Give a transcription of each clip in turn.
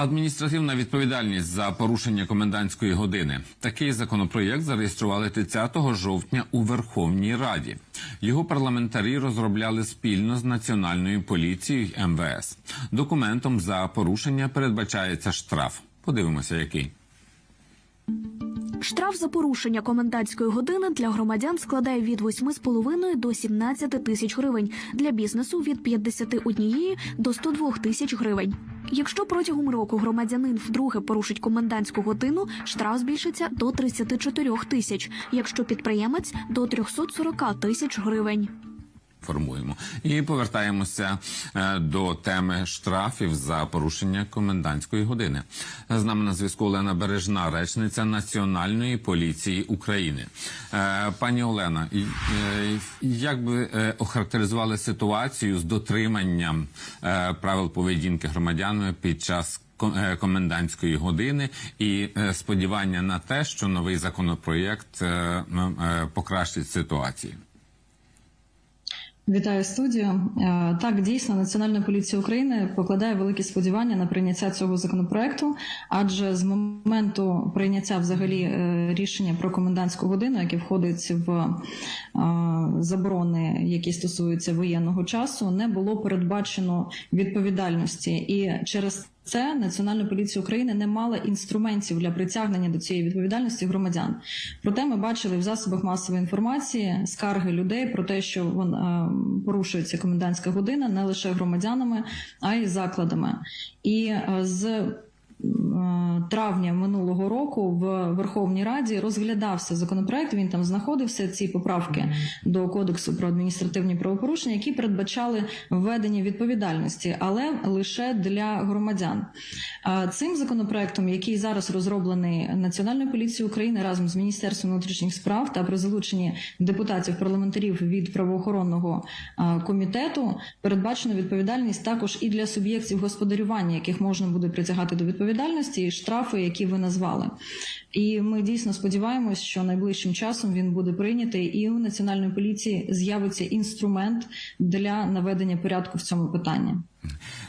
Адміністративна відповідальність за порушення комендантської години. Такий законопроєкт зареєстрували 30 жовтня у Верховній Раді. Його парламентарі розробляли спільно з національною поліцією МВС. Документом за порушення передбачається штраф. Подивимося, який. Штраф за порушення комендантської години для громадян складає від 8,5 до 17 тисяч гривень, для бізнесу від 51 до 102 тисяч гривень. Якщо протягом року громадянин вдруге порушить комендантську годину, штраф збільшиться до 34 тисяч, якщо підприємець до 340 тисяч гривень. Формуємо і повертаємося е, до теми штрафів за порушення комендантської години. З нами на зв'язку Олена Бережна, речниця Національної поліції України. Е, Пані Олена, е, як би охарактеризували ситуацію з дотриманням правил поведінки громадян під час комендантської години і сподівання на те, що новий законопроєкт покращить ситуацію? Вітаю студію. Е, Так, дійсно, Національна поліція України покладає великі сподівання на прийняття цього законопроекту, адже з моменту прийняття взагалі е, рішення про комендантську годину, яке входить в е, заборони, які стосуються воєнного часу, не було передбачено відповідальності і через це Національна поліція України не мала інструментів для притягнення до цієї відповідальності громадян. Проте ми бачили в засобах масової інформації скарги людей про те, що вон е, порушується комендантська година не лише громадянами, а й закладами. І е, з травня минулого року в Верховній Раді розглядався законопроект. Він там знаходився ці поправки до кодексу про адміністративні правопорушення, які передбачали введення відповідальності, але лише для громадян. Цим законопроектом, який зараз розроблений Національною поліцією України разом з Міністерством внутрішніх справ та при залученні депутатів парламентарів від правоохоронного комітету, передбачено відповідальність також і для суб'єктів господарювання, яких можна буде притягати до відповідальності, і штрафи, які ви назвали. І ми дійсно сподіваємось, що найближчим часом він буде прийнятий, і у національної поліції з'явиться інструмент для наведення порядку в цьому питанні.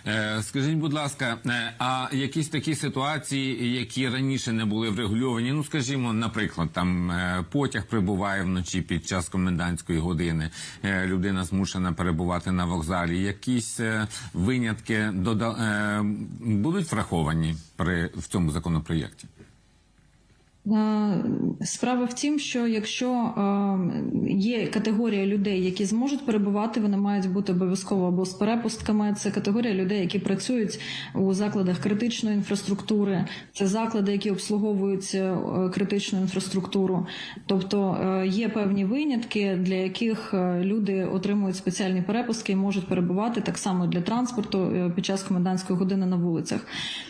Е, Скажіть, будь ласка, е, а якісь такі ситуації, які раніше не були врегульовані? Ну, скажімо, наприклад, там е, потяг прибуває вночі під час комендантської години, людина змушена перебувати на вокзалі. Якісь винятки дода... будуть враховані при в цьому законопроєкті? Справа в тім, що якщо є категорія людей, які зможуть перебувати, вони мають бути обов'язково або з перепустками. Це категорія людей, які працюють у закладах критичної інфраструктури, це заклади, які обслуговують е, критичну інфраструктуру. Тобто е, є певні винятки, для яких е, люди отримують спеціальні перепустки і можуть перебувати так само для транспорту під час комендантської години на вулицях.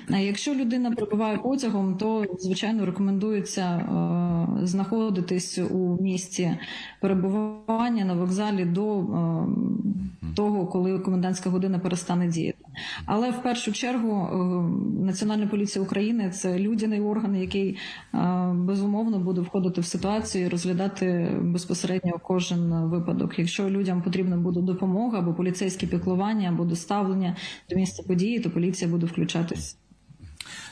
Якщо людина перебуває потягом, то звичайно рекомендується е, знаходитись у місці перебування на вокзалі до е, того, коли комендантська година перестане діяти. Але в першу чергу е, Національна поліція України це людяний орган, який безумовно буде входити в ситуацію і розглядати безпосередньо кожен випадок. Якщо людям потрібна буде допомога або поліцейське піклування, або доставлення до місця події, то поліція буде включатись.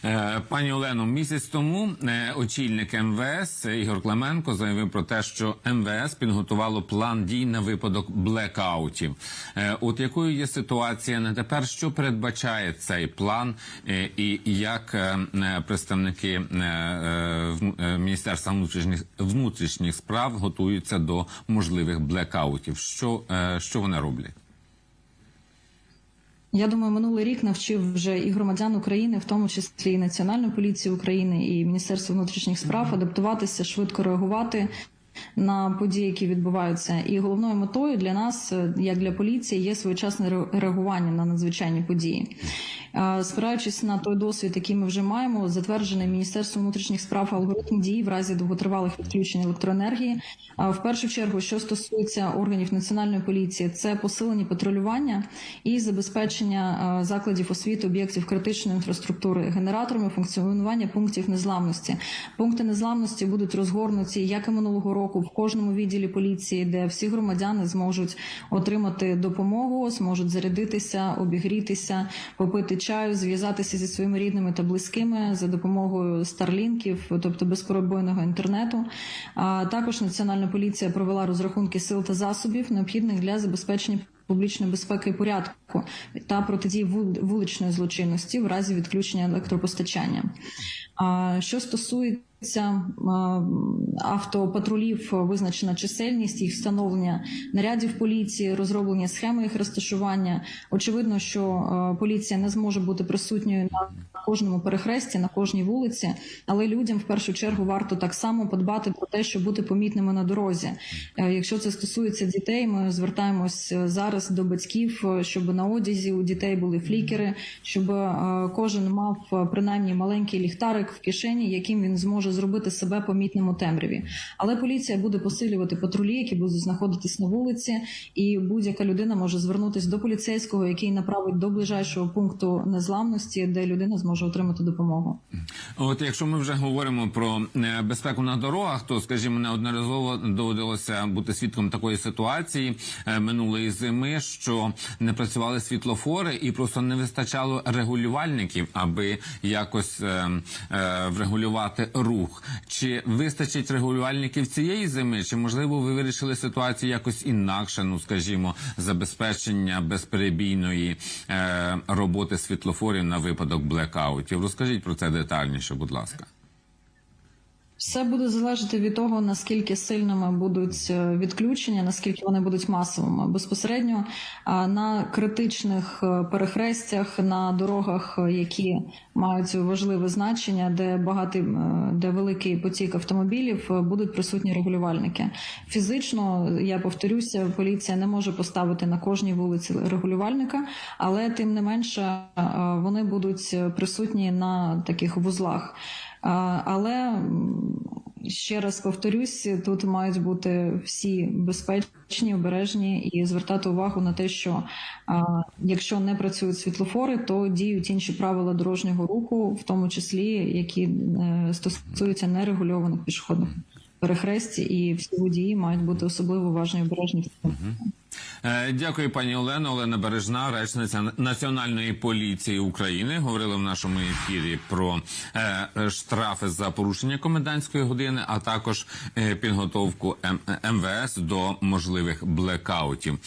Е, Пані Олено, місяць тому е, очільник МВС Ігор Клименко заявив про те, що МВС підготувало план дій на випадок блекаутів. Е, От якою є ситуація на тепер? Що передбачає цей план, і як представники Міністерства внутрішніх внутрішніх справ готуються до можливих блекаутів? Що, що вони роблять? Я думаю, минулий рік навчив вже і громадян України, в тому числі і Національну поліцію України, і Міністерство внутрішніх справ, адаптуватися, швидко реагувати на події, які відбуваються. І головною метою для нас, е, як для поліції, є своєчасне реагування на надзвичайні події. Е, Спираючись на той досвід, який ми вже маємо, затверджений Міністерством внутрішніх справ алгоритм дій в разі довготривалих відключень електроенергії. В першу чергу, що стосується органів національної поліції, це посилені патрулювання і забезпечення е, закладів освіти, об'єктів критичної інфраструктури, генераторами функціонування пунктів незламності. Пункти незламності будуть розгорнуті як і минулого року в кожному відділі поліції, де всі громадяни зможуть отримати допомогу, зможуть зарядитися, обігрітися, попити зазвичай зв'язатися зі своїми рідними та близькими за допомогою старлінків, тобто безперебойного інтернету. А також Національна поліція провела розрахунки сил та засобів, необхідних для забезпечення публічної безпеки і порядку та протидії вул- вуличної злочинності в разі відключення електропостачання. А що стосується автопатрулів, визначена чисельність, їх встановлення нарядів поліції, розроблення схеми їх розташування. Очевидно, що поліція не зможе бути присутньою на кожному перехресті, на кожній вулиці, але людям в першу чергу варто так само подбати про те, щоб бути помітними на дорозі. Е, Якщо це стосується дітей, ми звертаємось е, зараз до батьків, е, щоб на одязі у дітей були флікери, щоб кожен мав принаймні маленький ліхтарик в кишені, яким він зможе зробити себе помітним у темряві. Але поліція буде посилювати патрулі, які будуть знаходитись на вулиці, і будь-яка людина може звернутися до поліцейського, який направить до ближайшого пункту незламності, де людина зможе отримати допомогу. От якщо ми вже говоримо про е, безпеку на дорогах, то скажімо, неодноразово доводилося бути свідком такої ситуації е, минулої зими, що не працювали світлофори і просто не вистачало регулювальників, аби якось е, е, врегулювати рух. Чи вистачить регулювальників цієї зими? Чи можливо ви вирішили ситуацію якось інакше? Ну скажімо, забезпечення безперебійної е, роботи світлофорів на випадок блекаутів? Розкажіть про це детальніше, будь ласка. Все буде залежати від того, наскільки сильними будуть е, відключення, наскільки вони будуть масовими. Безпосередньо на критичних е, перехрестях, на дорогах, е, які мають важливе значення, де багатий, е, де великий потік автомобілів, е, будуть присутні регулювальники. Фізично, я повторюся, поліція не може поставити на кожній вулиці регулювальника, але тим не менше е, вони будуть присутні на таких вузлах. Але ще раз повторюсь, тут мають бути всі безпечні, обережні і звертати увагу на те, що якщо не працюють світлофори, то діють інші правила дорожнього руху, в тому числі які е, стосуються нерегульованих пішохідних перехресті, і всі водії мають бути особливо уважні і обережні. Е, Дякую, пані Олено. Олена Бережна, речниця Національної поліції України, говорили в нашому ефірі про е, штрафи за порушення комендантської години, а також е, підготовку М- МВС до можливих блекаутів.